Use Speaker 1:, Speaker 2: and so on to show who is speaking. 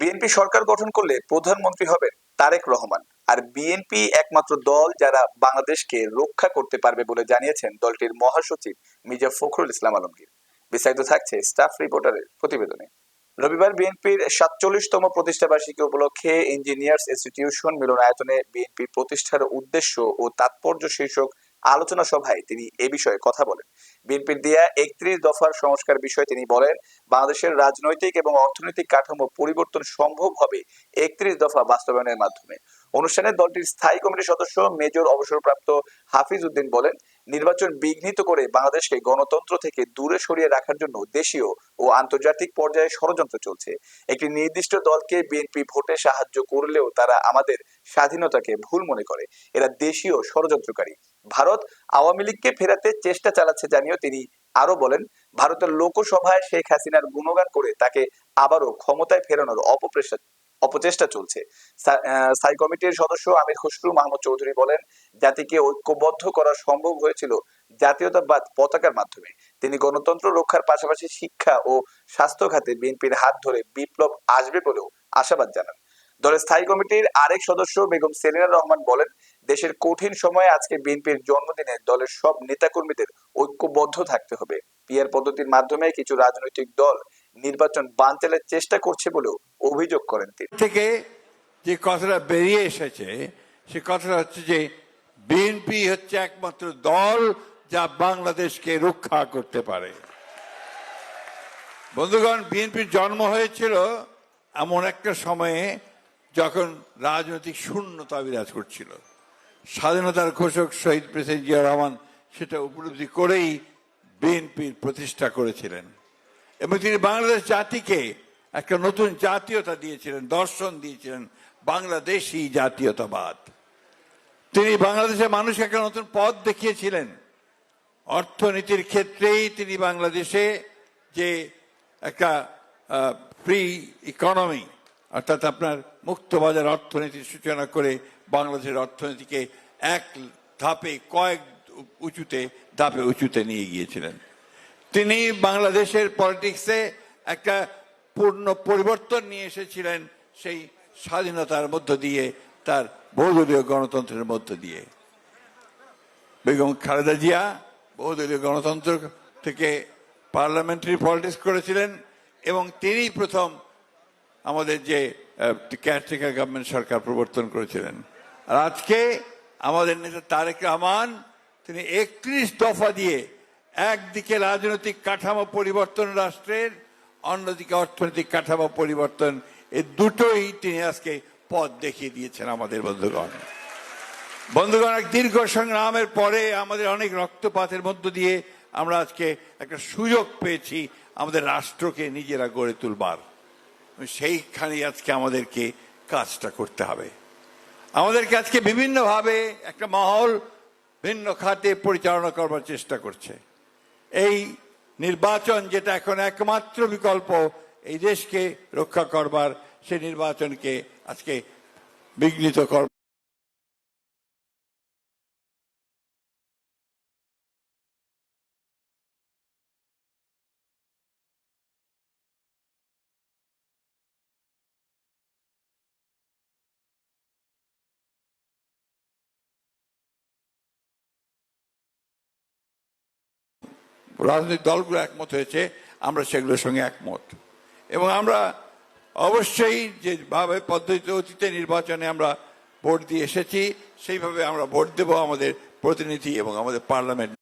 Speaker 1: BNP সরকার গঠন করলে প্রধানমন্ত্রী হবেন তারেক রহমান। আর বিএনপি একমাত্র দল যারা বাংলাদেশকে রক্ষা করতে পারবে বলে জানিয়েছেন দলটির মহাসচিব মির্জা ফখরুল ইসলাম আলমগীর। বিস্তারিত থাকছে স্টাফ রিপোর্টারের প্রতিবেদনে। রবিবার বিএনপির সাতচল্লিশতম প্রতিষ্ঠা বার্ষিকী উপলক্ষে ইঞ্জিনিয়ার্স ইনস্টিটিউশন মিলনায়তনে বিএনপি প্রতিষ্ঠার উদ্দেশ্য ও তাৎপর্য শীর্ষক আলোচনা সভায় তিনি এ বিষয়ে কথা বলেন। বিএনপির দেয়া একত্রিশ দফার সংস্কার বিষয়ে তিনি বলেন, বাংলাদেশের রাজনৈতিক এবং অর্থনৈতিক কাঠামো পরিবর্তন সম্ভব হবে একত্রিশ দফা বাস্তবায়নের মাধ্যমে। অনুষ্ঠানে দলটির স্থায়ী কমিটির সদস্য মেজর অবসরপ্রাপ্ত হাফিজ উদ্দিন বলেন, নির্বাচন বিঘ্নিত করে বাংলাদেশকে গণতন্ত্র থেকে দূরে সরিয়ে রাখার জন্য দেশীয় ও আন্তর্জাতিক পর্যায়ে ষড়যন্ত্র চলছে। একটি নির্দিষ্ট দলকে বিএনপি ভোটে সাহায্য করলেও তারা আমাদের স্বাধীনতাকে ভুল মনে করে। এরা দেশীয় ষড়যন্ত্রকারী। ভারত আওয়ামী লীগকে ফেরাতে চেষ্টা চালাচ্ছে জানিয়েও তিনি আরও বলেন, ভারতের লোকসভায় শেখ হাসিনার গুণগান করে তাকে আবারও ক্ষমতায় ফেরানোর অপপ্রেশা অপচেষ্টা চলছে। স্থায়ী কমিটির সদস্য আমির খসরু মাহমুদ চৌধুরী বলেন, জাতিকে ঐক্যবদ্ধ করা সম্ভব হয়েছিল জাতীয়তাবাদ পতাকার মাধ্যমে। তিনি গণতন্ত্র রক্ষার পাশাপাশি শিক্ষা ও স্বাস্থ্য খাতে বিএনপির হাত ধরে বিপ্লব আসবে বলেও আশাবাদ জানান। দলের স্থায়ী কমিটির আরেক সদস্য বেগম সেলিনা রহমান বলেন দেশের কঠিন সময়ে আজকে বিএনপির জন্মদিনে দলের সব নেতাকর্মীদের ঐক্যবদ্ধ থাকতে হবে। পিয়ার পদ্ধতির মাধ্যমে কিছু রাজনৈতিক দল নির্বাচন বানচালের চেষ্টা করছে বলেও অভিযোগ করেন তিনি।
Speaker 2: থেকে যে কথাটা বেরিয়ে এসেছে, সে কথাটা হচ্ছে যে বিএনপি হচ্ছে একমাত্র দল যা বাংলাদেশকে রক্ষা করতে পারে। বন্ধুগণ, বিএনপির জন্ম হয়েছিল এমন একটা সময়ে যখন রাজনৈতিক শূন্যতা বিরাজ করছিল। স্বাধীনতার ঘোষক শহীদ প্রেসিডেন্ট জিয়া রহমান সেটা উপলব্ধি করেই বিএনপির প্রতিষ্ঠা করেছিলেন। এবং তিনি বাংলাদেশ জাতিকে একটা নতুন জাতীয়তা দিয়েছিলেন, দর্শন দিয়েছিলেন, বাংলাদেশি জাতীয়তাবাদ। তিনি বাংলাদেশের মানুষকে একটা নতুন পথ দেখিয়েছিলেন। অর্থনীতির ক্ষেত্রেই তিনি বাংলাদেশে যে একটা ফ্রি ইকোনমি অর্থাৎ আপনার মুক্তবাজার অর্থনীতির সূচনা করে বাংলাদেশের অর্থনীতিকে এক ধাপে, কয়েক উঁচুতে, ধাপে উঁচুতে নিয়ে গিয়েছিলেন। তিনি বাংলাদেশের পলিটিক্সে একটা পূর্ণ পরিবর্তন নিয়ে এসেছিলেন, সেই স্বাধীনতার মধ্য দিয়ে, তার বহুদলীয় গণতন্ত্রের মধ্য দিয়ে। বেগম খালেদা জিয়া বহুদলীয় গণতন্ত্র থেকে পার্লামেন্টারি পলিটিক্স করেছিলেন এবং তিনি প্রথম আমাদের যে কেয়ারটেকার গভর্নমেন্ট সরকার প্রবর্তন করেছিলেন। আর আজকে আমাদের নেতা তারেক রহমান, তিনি একত্রিশ দফা দিয়ে একদিকে রাজনৈতিক কাঠামো পরিবর্তন রাষ্ট্রের, অন্যদিকে অর্থনৈতিক কাঠামো পরিবর্তন, এই দুটোই তিনি আজকে পথ দেখিয়ে দিয়েছেন আমাদের বন্ধুগণ। বন্ধুগণ, এক দীর্ঘ সংগ্রামের পরে আমাদের অনেক রক্তপাতের মধ্য দিয়ে আমরা আজকে একটা সুযোগ পেয়েছি আমাদের রাষ্ট্রকে নিজেরা গড়ে তুলবার। সেইখানে আজকে আমাদেরকে কাজটা করতে হবে। আমাদেরকে আজকে বিভিন্নভাবে একটা মহল ভিন্ন খাতে পরিচালনা করবার চেষ্টা করছে। এই নির্বাচন যেটা এখন একমাত্র বিকল্প এই দেশকে রক্ষা করবার, সেই নির্বাচনকে আজকে বিঘ্নিত কর রাজনৈতিক দলগুলো একমত হয়েছে, আমরা সেগুলোর সঙ্গে একমত। এবং আমরা অবশ্যই যেভাবে পদ্ধতি অতীতে নির্বাচনে আমরা ভোট দিয়ে এসেছি, সেইভাবে আমরা ভোট দেব আমাদের প্রতিনিধি এবং আমাদের পার্লামেন্ট।